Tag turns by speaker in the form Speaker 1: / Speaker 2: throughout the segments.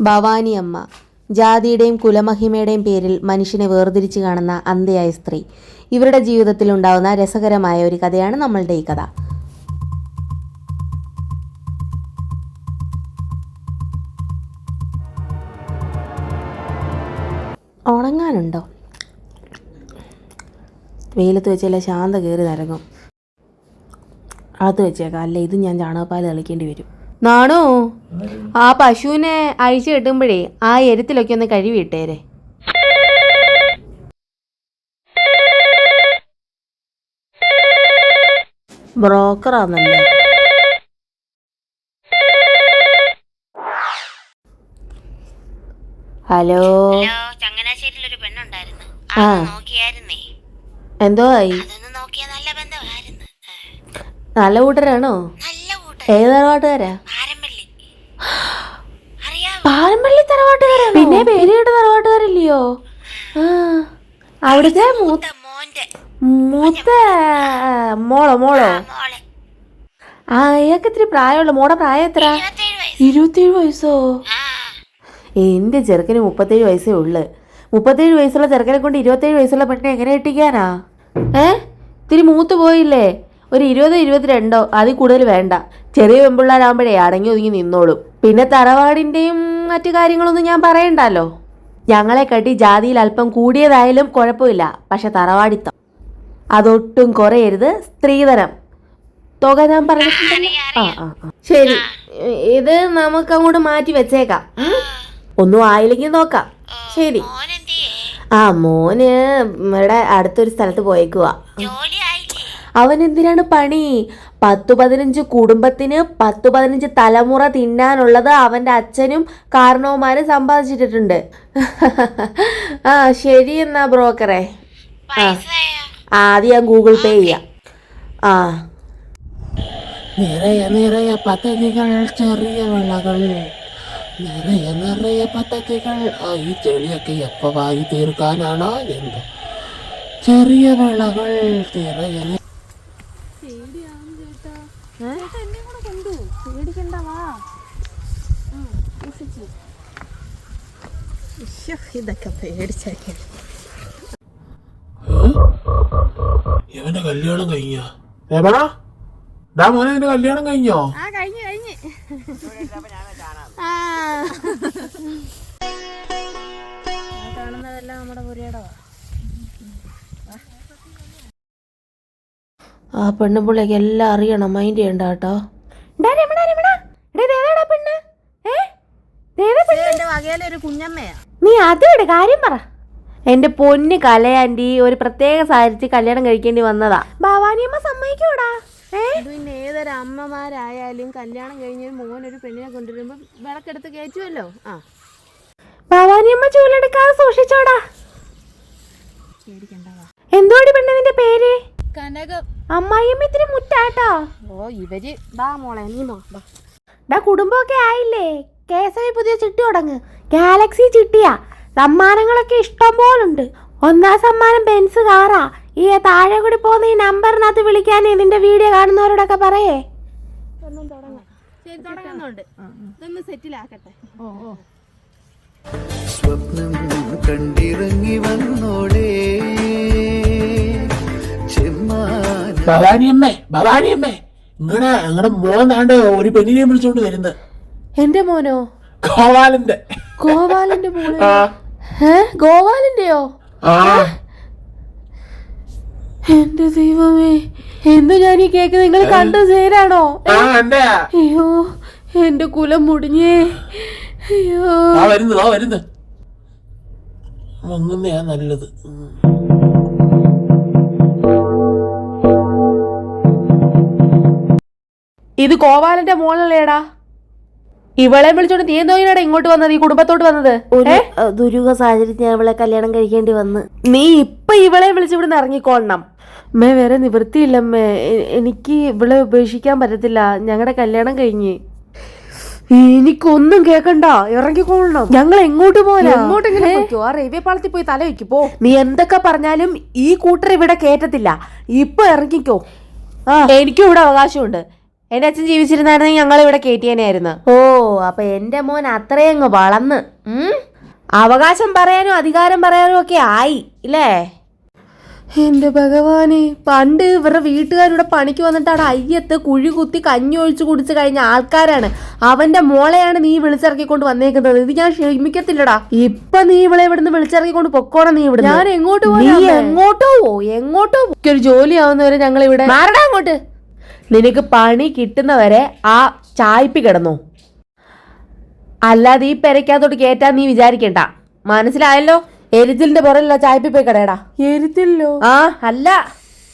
Speaker 1: ഭവാനി അമ്മ ജാതിയുടെയും കുലമഹിമയുടെയും പേരിൽ മനുഷ്യനെ വേർതിരിച്ച് കാണുന്ന അന്ധയായ സ്ത്രീ. ഇവരുടെ ജീവിതത്തിൽ ഉണ്ടാകുന്ന രസകരമായ ഒരു കഥയാണ് നമ്മളുടെ ഈ കഥ. ഉണങ്ങാനുണ്ടോ? വെയിലത്ത് വെച്ചല്ല ശാന്ത കയറി നരങ്ങും. അത് വെച്ചേക്കാം. അല്ല ഇത് ഞാൻ ചാണകപ്പാൽ തെളിക്കേണ്ടി വരും. നാണു ആ പശുവിനെ അഴിച്ചു കെട്ടുമ്പോഴേ ആ എരുത്തിലൊക്കെ ഒന്ന് കഴുകി ഇട്ടേരെ. ബ്രോക്കറാന്നല്ലേ? ഹലോ?
Speaker 2: ഒരു പെണ്ണുണ്ടായിരുന്നു.
Speaker 1: ആ.
Speaker 2: നോക്കിയായിരുന്നേ.
Speaker 1: എന്തോ ആയി?
Speaker 2: നല്ല
Speaker 1: കൂട്ടരാണോ?
Speaker 2: നല്ല
Speaker 1: ഏത് തറവാട്ടുകാരാ?
Speaker 2: പാരമ്പള്ളി
Speaker 1: തറവാട്ടുകാരാ പിന്നെ തറവാട്ടുകാരില്ലയോ? അവിടുത്തെ
Speaker 2: മൂത്ത
Speaker 1: മോളോ മോളോ? ആ ഇയാൾക്ക് ഇത്തിരി പ്രായമുള്ള. മോടെ പ്രായം എത്ര ഇരുപത്തിയേഴ് വയസ്സോ? എന്റെ ചെറുക്കന് മുപ്പത്തേഴ് വയസ്സേ ഉള്ളു. മുപ്പത്തേഴ് വയസ്സുള്ള ചെറുക്കനെ കൊണ്ട് ഇരുപത്തേഴ് വയസ്സുള്ള പെണ്ണിനെ എങ്ങനെ കെട്ടിക്കാനാ? ഏ? ഇത്തിരി മൂത്ത് പോയില്ലേ? ഒരു ഇരുപതോ ഇരുപത്തിരണ്ടോ? അതിൽ കൂടുതൽ വേണ്ട. ചെറിയ പെമ്പിള്ളാരാകുമ്പോഴേ അടങ്ങി ഒതുങ്ങി നിന്നോളും. പിന്നെ തറവാടിന്റെയും മറ്റു കാര്യങ്ങളൊന്നും ഞാൻ പറയണ്ടല്ലോ. ഞങ്ങളെ കട്ടി ജാതിയിൽ അല്പം കൂടിയതായാലും കുഴപ്പമില്ല. പക്ഷെ തറവാടിത്തം. അതൊട്ടും കുറയരുത്. സ്ത്രീധനം. തുക ഞാൻ പറഞ്ഞു ആ ആ. ശരി. ഇത് നമുക്ക് അങ്ങോട്ട് മാറ്റി വെച്ചേക്കാം. ഒന്നും ആയില്ലെങ്കിൽ നോക്കാം. ശരി. ആ മോന് ഇവിടെ അടുത്തൊരു സ്ഥലത്ത് പോയേക്കുവാ. എന്തിനാണ് പണി? പത്തു പതിനഞ്ച് കുടുംബത്തിന് പത്തു പതിനഞ്ച് തലമുറ തിന്നാനുള്ളത് അവന്റെ അച്ഛനും കാരണവുമാരും സമ്പാദിച്ചിട്ടുണ്ട് ആ ശരി എന്നാ ബ്രോക്കറെ.
Speaker 2: പൈസയോ
Speaker 1: ആദ്യം ഗൂഗിൾ പേ ചെയ്യാം. ആ.
Speaker 3: നിറയെ നിറയെ പദ്ധതികൾ ചെറിയ വിളകൾ. നിറയെ നിറയെ പദ്ധതികൾ ആ ഈ ചെളിയൊക്കെ എപ്പോ വായി തീർക്കാനാണോ എന്തോ ചെറിയ വിളകൾ നിറയെ നി-
Speaker 1: ഇതൊക്കെ പേടിച്ചേക്കെ.
Speaker 3: ഇവന്റെ കല്യാണം കഴിഞ്ഞോ? രമണ ഡാ മോനെ എന്റെ കല്യാണം കഴിഞ്ഞോ?
Speaker 1: ആ കഴിഞ്ഞു കഴിഞ്ഞു. കാണുന്നതെല്ലാം നമ്മുടെ പുരയിടവാ ആ പെണ്ണും പിള്ളേക്ക് എല്ലാം അറിയണം മൈൻഡ് ചെയ്യണ്ട കേട്ടോ. നീ അതോട് കാര്യം പറ. എന്റെ പൊന്ന് കലയാന്റി ഒരു പ്രത്യേക സാരിച്ച് കല്യാണം കഴിക്കേണ്ടി വന്നതാ. ഭവാനിയമ്മ സമ്മതിക്കൂടാ
Speaker 4: പിന്നെ ഏതൊരു അമ്മമാരായാലും കല്യാണം കഴിഞ്ഞ ഒരു മോൻ ഒരു പെണ്ണിനെ കൊണ്ടുവരുമ്പോ വിളക്കെടുത്ത് കയറ്റുമല്ലോ ആ.
Speaker 1: ഭവാനിയമ്മ ചൂലെടുക്കാതെ സൂക്ഷിച്ചോടാ. എന്തോടി പെണ്ണിന്റെ പേര്?
Speaker 4: കനകം.
Speaker 1: അമ്മായിയമ്മ ഇത്തിരി മുറ്റാട്ടോ.
Speaker 4: ഓ ഇവർ ബാ മോളെ നീ.
Speaker 1: ഡാ കുടുംബമൊക്കെ ആയില്ലേ? കേസവി പുതിയ ചിട്ടി തുടങ്ങ്. ഗാലക്സി ചിട്ടിയാ. സമ്മാനങ്ങളൊക്കെ ഇഷ്ടം പോലുണ്ട്. ഒന്നാം സമ്മാനം ബെൻസ് കാറാ ഈ താഴെ കൂടി പോകുന്ന ഈ നമ്പറിനകത്ത് വിളിക്കാൻ ഇതിന്റെ വീഡിയോ കാണുന്നവരോടൊക്കെ പറയേ.
Speaker 5: സ്വപ്നം കണ്ടിറങ്ങി വന്നോളേ.
Speaker 3: ഭവാനിയമ്മേ ഭവാനിയമ്മേ. ഇങ്ങനെ ഞങ്ങളുടെ മോൻ താണ്ട് ഒരു പെണ്ണിനെ വിളിച്ചോണ്ട് വരുന്നത്.
Speaker 1: എന്റെ മോനോ?
Speaker 3: ഗോപാലന്റെ.
Speaker 1: ഗോപാലന്റെ
Speaker 3: ആ.
Speaker 1: ഏ ഗോപാലന്റെയോ?
Speaker 3: ആ.
Speaker 1: എന്റെ ദൈവമേ എന്ത് ഞാൻ ഈ കേക്ക് നിങ്ങൾ
Speaker 3: കണ്ടു സേരാണോ?
Speaker 1: അയ്യോ എന്റെ കുലം മുടിഞ്ഞേ. അയ്യോ.
Speaker 3: വരുന്നു വരുന്നു. അങ്ങനെയാ നല്ലത്.
Speaker 1: ഇത് ഗോപാലന്റെ മോളല്ലേടാ? ഇവളെ വിളിച്ചോണ്ട് നീ എന്തോയിനാടാ ഇങ്ങോട്ട് വന്നത് ഈ കുടുംബത്തോട്ട് വന്നത്?
Speaker 6: ഒരു ദുരൂഹ സാഹചര്യത്തിൽ ഞാൻ അവളെ കല്യാണം കഴിക്കേണ്ടി വന്ന്.
Speaker 1: നീ ഇപ്പൊ ഇവളെ വിളിച്ച് ഇവിടുന്ന് ഇറങ്ങിക്കോളണം. അമ്മേ വേറെ നിവൃത്തിയില്ലമ്മേ എ- എനിക്ക് ഇവളെ ഉപേക്ഷിക്കാൻ പറ്റത്തില്ല. ഞങ്ങളുടെ കല്യാണം കഴിഞ്ഞ്. എനിക്കൊന്നും കേക്കണ്ട ഇറങ്ങിക്കോളണം. ഞങ്ങൾ എങ്ങോട്ട് പോകാൻ
Speaker 4: എങ്ങോട്ടെങ്കിലും പൊയ്ക്കോ ആ റെയിൽവേ പാളത്തിൽ പോയി തല വെക്ക് പോ.
Speaker 1: നീ എന്തൊക്കെ പറഞ്ഞാലും ഈ കൂട്ടർ ഇവിടെ കേറ്റത്തില്ല. ഇപ്പൊ ഇറങ്ങിക്കോ. എനിക്കും ഇവിടെ അവകാശമുണ്ട്. എന്റെ അച്ഛൻ ജീവിച്ചിരുന്നായിരുന്നെങ്കിൽ ഞങ്ങൾ ഇവിടെ കയറ്റിയനായിരുന്നു ഓ അപ്പൊ എന്റെ മോൻ അത്രയങ്ങ് വളർന്ന് അവകാശം പറയാനും അധികാരം പറയാനും ഒക്കെ ആയി ഇല്ലേ? എന്റെ ഭഗവാനെ പണ്ട് ഇവരുടെ വീട്ടുകാരുടെ പണിക്ക് വന്നിട്ട് അവിടെ അയ്യത്ത് കുഴി കുത്തി കഞ്ഞി ഒഴിച്ച് കുടിച്ച് കഴിഞ്ഞ ആൾക്കാരാണ്. അവന്റെ മോളെയാണ് നീ വിളിച്ചിറക്കിക്കൊണ്ട് വന്നേക്കുന്നത്. ഇത് ഞാൻ ക്ഷമിക്കത്തില്ലടാ. ഇപ്പൊ നീ ഇവളെ ഇവിടുന്ന് വിളിച്ചിറക്കിക്കൊണ്ട് പൊക്കോണം നീ ഇവിടെ ഞാൻ എങ്ങോട്ട് നീ എങ്ങോട്ടോ പോ എങ്ങോട്ടോ. ഒരു ജോലി ആവുന്നവരെ ഞങ്ങൾ ഇവിടെ മാറടാ അങ്ങോട്ട്. നിനക്ക് പണി കിട്ടുന്നവരെ ആ ചായ്പി കിടന്നു. അല്ലാതെ ഈ പെരയ്ക്കകത്തോട്ട് കേറ്റാൻ നീ വിചാരിക്കണ്ട. മനസ്സിലായല്ലോ? എരിച്ചിലിന്റെ പുറല്ല ചായപ്പി പോയി കിടയടാ എരിച്ചില്ലോ? ആ അല്ല.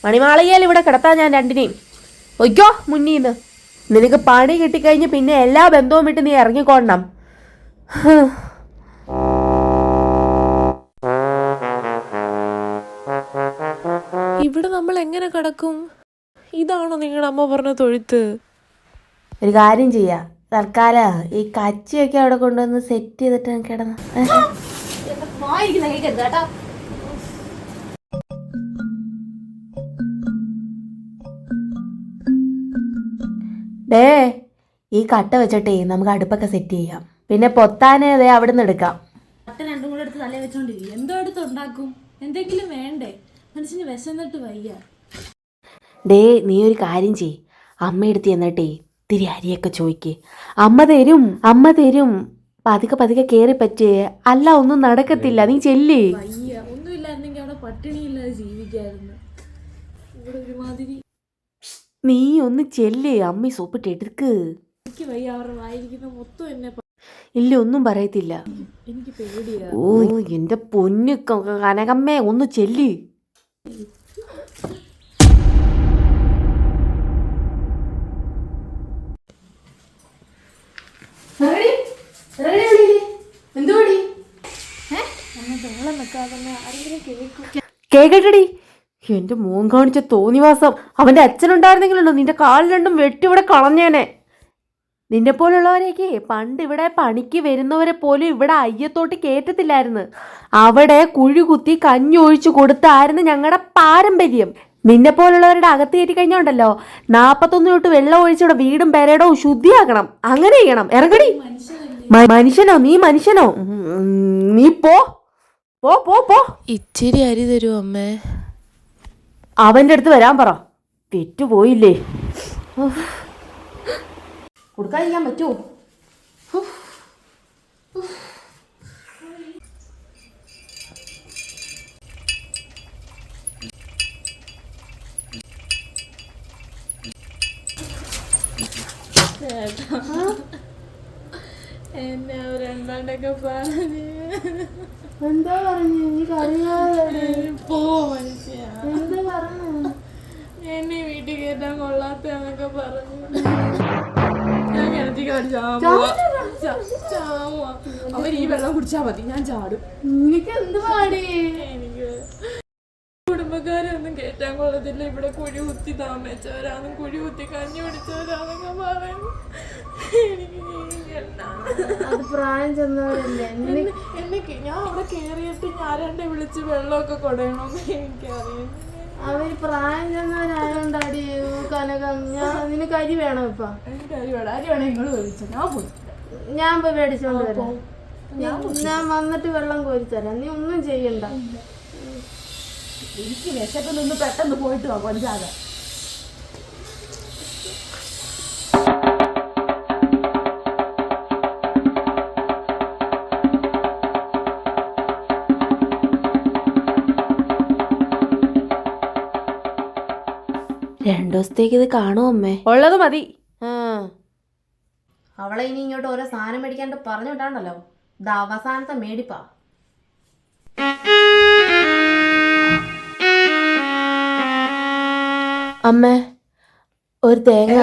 Speaker 1: മണിമാളികയിൽ ഇവിടെ കിടത്താൻ ഞാൻ രണ്ടിനെയും. ഒയ്ക്കോ മുന്നീന്ന്. നിനക്ക് പണി കിട്ടിക്കഴിഞ്ഞ് പിന്നെ എല്ലാ ബന്ധവും വിട്ട് നീ ഇറങ്ങിക്കൊള്ളണം.
Speaker 7: ഇവിടെ നമ്മൾ എങ്ങനെ കിടക്കും? ഇതാണോ നിങ്ങളുടെ അമ്മ പറഞ്ഞ തൊഴുത്ത്?
Speaker 1: ഒരു കാര്യം ചെയ്യാ. തൽക്കാലം ഈ കച്ചിയൊക്കെ അവിടെ കൊണ്ടുവന്ന് സെറ്റ് ചെയ്തിട്ട് കിടന്ന. ഡേ ഈ കട്ട വെച്ചിട്ടേ നമുക്ക് അടുപ്പൊക്കെ സെറ്റ് ചെയ്യാം. പിന്നെ പൊത്താനേതേ അവിടെ നിന്ന് എടുക്കാം.
Speaker 8: രണ്ടും കൂടെ എടുത്ത് തലേ വെച്ചോണ്ടിരിക്കും. എന്തോ എടുത്ത് ഉണ്ടാക്കും? എന്തെങ്കിലും വേണ്ടേ? മനുഷ്യന് വിശന്നിട്ട് വയ്യ.
Speaker 1: ഡേ നീ ഒരു കാര്യം ചെയ് അമ്മയെടുത്ത് എന്നിട്ടേ തിരി അരിയൊക്കെ ചോയ്ക്ക്. അമ്മ തരും അമ്മ തരും. പതുക്കെ പതുക്കെ കയറി പറ്റേ. അല്ല ഒന്നും നടക്കത്തില്ല. നീ ചെല്ലേ.
Speaker 8: വയ്യ. ഒന്നുമില്ലായിരുന്നെങ്കിൽ അവിടെ പട്ടിണിയില്ലാതെ ജീവിക്കായിരുന്നു. ഇവിടെ ഒരുമാതിരി.
Speaker 1: നീ ഒന്ന് ചെല്ലേ. അമ്മ സോപ്പിട്ട് എടുക്ക്. ഇല്ല ഒന്നും പറയത്തില്ല.
Speaker 8: എനിക്ക് പേടിയാ.
Speaker 1: ഓ എന്റെ പൊന്നു കനകമ്മേ ഒന്ന് ചെല്ല്. കേക്കട്ടടി എന്റെ മോൻ കാണിച്ച തോന്നിവാസം. അവന്റെ അച്ഛനുണ്ടായിരുന്നെങ്കിലുണ്ടോ? നിന്റെ കാൽ രണ്ടും വെട്ടി ഇവിടെ കളഞ്ഞേനെ. നിന്നെ പോലുള്ളവരെയൊക്കെ പണ്ട് ഇവിടെ പണിക്ക് വരുന്നവരെ പോലും ഇവിടെ അയ്യത്തോട്ട് കേറ്റത്തില്ലായിരുന്നു. അവിടെ കുഴി കുത്തി കഞ്ഞി ഒഴിച്ചു കൊടുത്തായിരുന്നു ഞങ്ങളുടെ പാരമ്പര്യം. നിന്നെ പോലുള്ളവരുടെ അകത്ത് കയറ്റി കഴിഞ്ഞോണ്ടല്ലോ നാപ്പത്തൊന്ന് തൊട്ട് വെള്ളം ഒഴിച്ചിവിടെ വീടും പെരയിടവും ശുദ്ധിയാക്കണം. അങ്ങനെ ചെയ്യണം. ഇറങ്ങടി. മനുഷ്യനോ? നീ മനുഷ്യനോ? നീ പോ. പോ പോ പോ.
Speaker 7: ഇച്ചിരി അരി തരൂ അമ്മേ.
Speaker 1: അവന്റെ അടുത്ത് വരാൻ പറ. തെറ്റുപോയില്ലേ. കൊടുക്കാതിരിക്കാൻ പറ്റുമോ
Speaker 8: എന്നെ അവരെന്താണ്ടൊക്കെ പറഞ്ഞു
Speaker 4: എന്താ പറഞ്ഞു? നീ കറിയാതെ
Speaker 8: പോ മനുഷ്യ.
Speaker 4: എന്താ പറഞ്ഞു?
Speaker 8: എന്നെ വീട്ടിൽ കയറ്റാൻ കൊള്ളാത്തന്നൊക്കെ പറഞ്ഞു. ഞാൻ കിണറ്റിക്ക്. അവർ ഈ വെള്ളം കുടിച്ചാ മതി. ഞാൻ ചാടും.
Speaker 4: എനിക്ക് എന്ത് പാടി?
Speaker 8: എനിക്ക് കുടുംബക്കാരൊന്നും കേറ്റാൻ കൊള്ളത്തില്ല. ഇവിടെ കുഴി കുത്തി താമസിച്ചവരാന്നും കുഴി കുത്തി കഞ്ഞി പിടിച്ചവരാന്നൊക്കെ പറയുന്നു. എനിക്ക് ഞാൻ അവിടെ കേറിയിട്ട് ഞാരാണ്ടെ വിളിച്ച് വെള്ളമൊക്കെ കൊടയണമെന്ന് എനിക്കറിയാം
Speaker 4: അവർ പ്രായം ചെന്നവരായോണ്ടാടി കനകം ഞാൻ നിനക്ക് അരി വേണോ ഇപ്പൊ?
Speaker 8: എനിക്ക് അരി വേണം. അരി വേണം നിങ്ങൾ വിളിച്ചു ഞാൻ പോയി.
Speaker 4: ഞാൻ പോയി മേടിച്ചോണ്ട് വരാം. ഞാൻ വന്നിട്ട് വെള്ളം കോരിത്തരാം. നീ ഒന്നും ചെയ്യണ്ട.
Speaker 8: എനിക്ക് വിശപ്പ് നിന്ന് പെട്ടെന്ന് പോയിട്ട് വാ കൊഞ്ചാതെ.
Speaker 1: രണ്ടു ദിവസത്തേക്ക് ഇത് കാണോ അമ്മേ. ഉള്ളത് മതി. ആ.
Speaker 4: അവളെ ഇനി ഇങ്ങോട്ട് ഓരോ സാധനം മേടിക്കാണ്ട് പറഞ്ഞു വിട്ടാണല്ലോ ഇത് അവസാനത്തെ മേടിപ്പാ.
Speaker 1: അമ്മ ഒരു തേങ്ങ.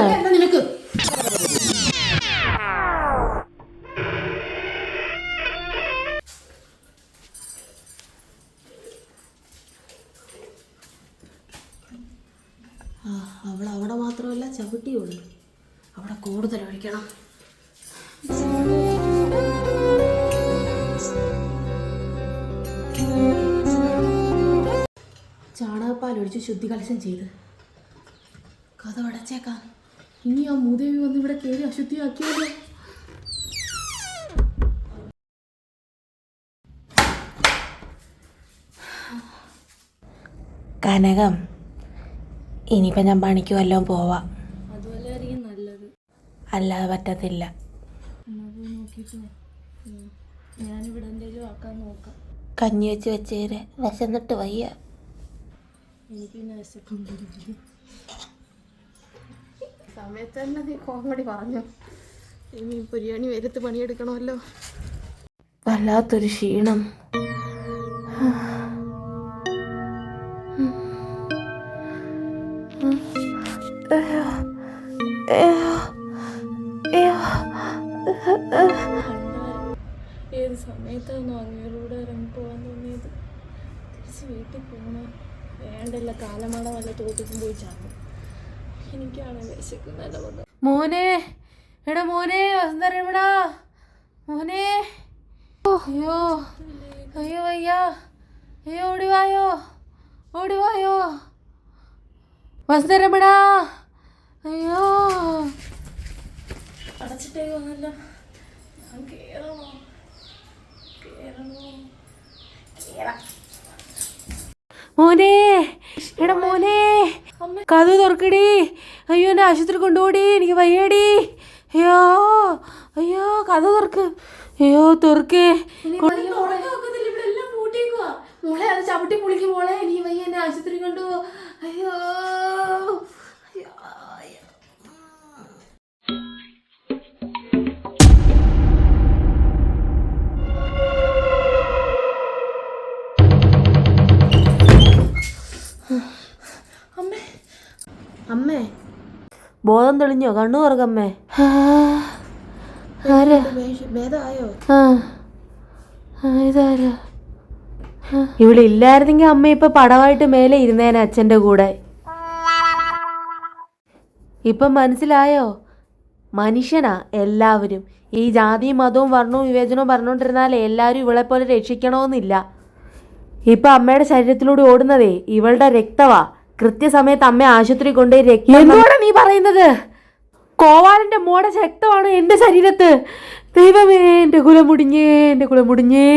Speaker 4: അവൾ അവിടെ മാത്രമല്ല ചവിട്ടിയുള്ളൂ അവിടെ കൂടുതൽ ഒഴിക്കണം. ചാണകപ്പാൽ ഒഴിച്ച് ശുദ്ധി കലശം ചെയ്ത്. കഥ അടച്ചേക്കാം.
Speaker 8: ഇനി ആ മൂദേവി വന്ന് ഇവിടെ കയറി അശുദ്ധിയാക്കിയല്ലോ
Speaker 6: കനകം ഇനിയിപ്പം ഞാൻ പണിക്ക് വല്ലതും പോവാം. അല്ലാതെ പറ്റത്തില്ല. കഞ്ഞി വെച്ച് വെച്ചേരെ. വിശന്നിട്ട് വയ്യ.
Speaker 8: എനിക്ക് പിന്നെ വിശക്കൊണ്ടിരിക്കും
Speaker 4: സമയത്ത് തന്നെ നീ കോമഡി പറഞ്ഞു. ഇനി ബിരിയാണി വരുത്ത് പണിയെടുക്കണമല്ലോ.
Speaker 6: വല്ലാത്തൊരു ക്ഷീണം.
Speaker 8: ഏത് സമയത്താണ് അങ്ങേറൂടെ ഇറങ്ങി പോകാൻ തോന്നിയത്? തിരിച്ച് വീട്ടിൽ പോകണം. വേണ്ടല്ല കാലമാടം വല്ല തോട്ടിക്കും പോയി ചാടും. എനിക്കാണ് വിശക്കുന്നല്ല വന്നത്
Speaker 1: മോനെ എടാ മോനെ വസന്തരമടാ മോനെ. അയ്യോ അയ്യോ അയ്യാ അയ്യോ ഓടിവായോ ഓടിവായോ വസന്തരമടാ അയ്യോ.
Speaker 8: അടച്ചിട്ടേ വന്നല്ല. കേറണോ? കേറണോ?
Speaker 1: മോനെ എടാ മോനെ കഥ തുറക്കടി. അയ്യോ എന്നെ ആശുപത്രി കൊണ്ടുപോടി എനിക്ക് വയ്യടി. അയ്യോ അയ്യോ കഥ തുറക്ക്. അയ്യോ തുറക്കേ.
Speaker 4: മോളെ. അത് ചവിട്ടി പൊളിക്ക് മോളെ. നീ വയ്യ എന്നെ ആശുപത്രി കൊണ്ടു അയ്യോ അയ്യോ. അമ്മേ.
Speaker 1: ബോധം തെളിഞ്ഞോ? കണ്ണു തുറക്കമ്മേ ആരാ?
Speaker 4: ഭേദമായോ?
Speaker 1: ആ, ഇതാരാ? ഇവിടെ ഇല്ലായിരുന്നെങ്കിൽ അമ്മ ഇപ്പൊ പടവായിട്ട് മേലെ ഇരുന്നേനെ അച്ഛന്റെ കൂടെ. ഇപ്പം മനസ്സിലായോ? മനുഷ്യനാ എല്ലാവരും. ഈ ജാതിയും മതവും വർണവും വിവേചനവും പറഞ്ഞുകൊണ്ടിരുന്നാലേ എല്ലാവരും ഇവളെ പോലെ രക്ഷിക്കണമെന്നില്ല. ഇപ്പൊ അമ്മയുടെ ശരീരത്തിലൂടെ ഓടുന്നതേ ഇവളുടെ രക്തവാ. കൃത്യസമയത്ത് അമ്മ ആശുപത്രി കൊണ്ടുപോയി രക്തം നീ പറയുന്നത്? കോവാലിന്റെ മോടെ ശക്തമാണ് എന്റെ ശരീരത്ത്. ദൈവമേ എന്റെ കുലമുടിഞ്ഞേ എന്റെ കുലം മുടിഞ്ഞേ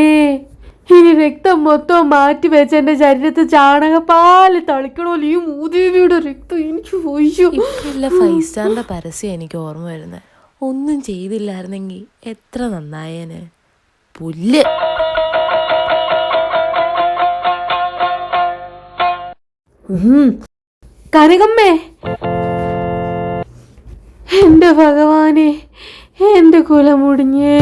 Speaker 1: ഇനി രക്തം മൊത്തം മാറ്റി വെച്ച എന്റെ ശരീരത്ത് ചാണകപ്പാൽ തളിക്കണോ ഈ മൂദേവിയുടെ രക്തം എനിക്ക്
Speaker 7: ഇപ്പോഴുള്ള ഫൈവ് സ്റ്റാറിന്റെ പരസ്യം എനിക്ക് ഓർമ്മ വരുന്നത് ഒന്നും ചെയ്തില്ലായിരുന്നെങ്കിൽ എത്ര നന്നായേനെ. പുല്ല്.
Speaker 1: കനകമ്മേ. എന്റെ ഭഗവാനെ എന്റെ കുലം മുടിഞ്ഞേ.